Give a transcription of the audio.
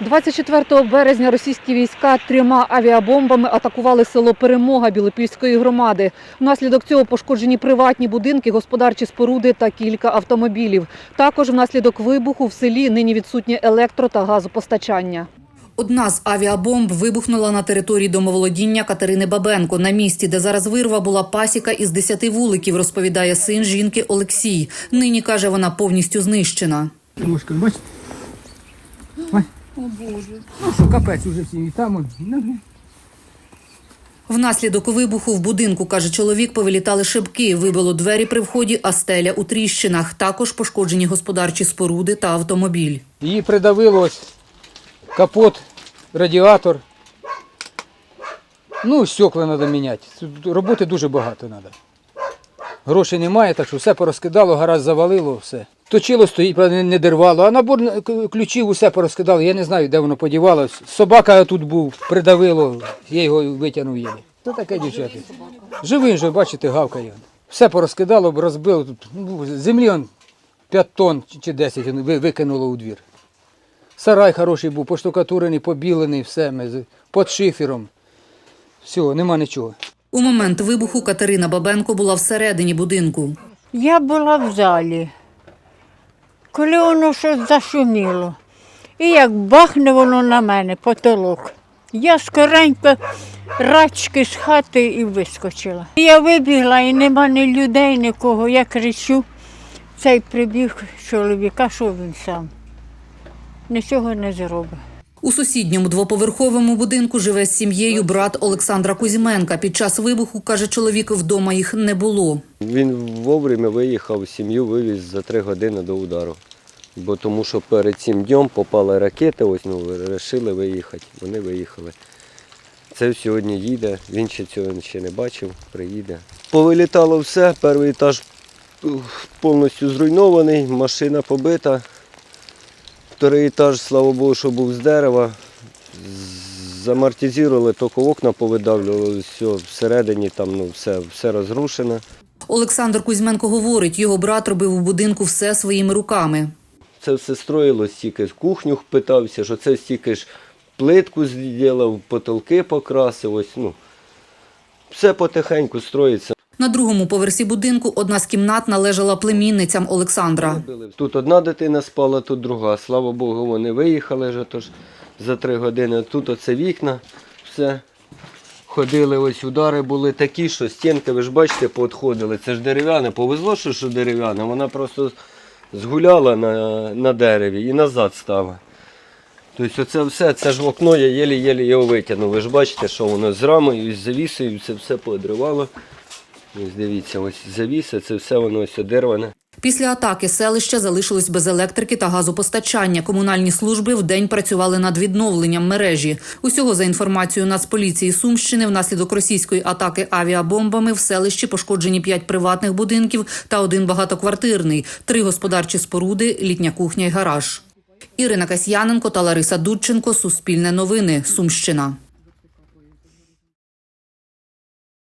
24 березня російські війська трьома авіабомбами атакували село Перемога Білопільської громади. Внаслідок цього пошкоджені приватні будинки, господарчі споруди та кілька автомобілів. Також внаслідок вибуху в селі нині відсутнє електро та газопостачання. Одна з авіабомб вибухнула на території домоволодіння Катерини Бабенко. На місці, де зараз вирва, була пасіка із десяти вуликів, розповідає син жінки Олексій. Нині, каже, вона повністю знищена. Бачите? О Боже. Ну що, капець уже всі і там. он, ну, Внаслідок вибуху в будинку, каже чоловік, повилітали шибки, вибило двері при вході, а стеля у тріщинах. Також пошкоджені господарчі споруди та автомобіль. Її придавило ось капот, радіатор. Ну, стекла треба міняти. Роботи дуже багато треба. Грошей немає, так що все порозкидало, гараж завалило, все. Точило стоїть, правда, не- дервало, а набор ключів усе порозкидало. Я не знаю, де воно подівалось. Собака тут був, придавило, я його витягнув її. Це таке дівчата. Живий же, бачите, гавкає. Все порозкидало, розбило. Тут, ну, землі он 5 тонн чи- чи 10 викинуло у двір. Сарай хороший був, поштукатурений, побілений, все, ми під шифером. Все, нема нічого. У момент вибуху Катерина Бабенко була всередині будинку. Я була в залі, коли воно щось зашуміло. І як бахне воно на мене, потолок. Я скоренько рачки з хати і вискочила. Я вибігла і нема ні людей, нікого. Я кричу, цей прибіг чоловіка, що він сам? Нічого не зробить. У сусідньому двоповерховому будинку живе з сім'єю брат Олександра Кузьменка. Під час вибуху, каже чоловік, вдома їх не було. Він вовремя виїхав, сім'ю вивіз за три години до удару. Бо тому що перед цим днем попали ракети, ось ну, вирішили виїхати. Вони виїхали. Це сьогодні їде, він ще цього ще не бачив, приїде. Повилітало все, перший етаж повністю зруйнований, машина побита. Вторий етаж, слава Богу, що був з дерева. З- Замортизували, тільки окна повидавлювали, все всередині там ну, все, все розрушено. Olександр Кузьменко говорить, його брат робив у будинку все своїми руками. Це все строїлось стільки кухню питався, що це стільки ж плитку зробив, потолки покрасив. Ось, ну, все потихеньку строїться. На другому поверсі будинку одна з кімнат належала племінницям Олександра. Тут одна дитина спала, тут друга. Слава Богу, вони виїхали вже тож за три години. Тут оце вікна, все. Ходили, ось удари були такі, що стінки, ви ж бачите, поотходили. Це ж дерев'яне, повезло, що, що дерев'яне. Вона просто згуляла на, на дереві і назад стала. Тобто оце все, це ж вікно, я єлі-єлі його витягнув. Ви ж бачите, що воно з рамою, з завісою, це все поодривало. Ось дивіться, ось завіса, це все воно ось одерване. Після атаки селище залишилось без електрики та газопостачання. Комунальні служби вдень працювали над відновленням мережі. Усього за інформацією Нацполіції Сумщини, внаслідок російської атаки авіабомбами в селищі пошкоджені п'ять приватних будинків та один багатоквартирний, три господарчі споруди, літня кухня й гараж. Ірина Касьяненко та Лариса Дудченко. Суспільне новини. Сумщина.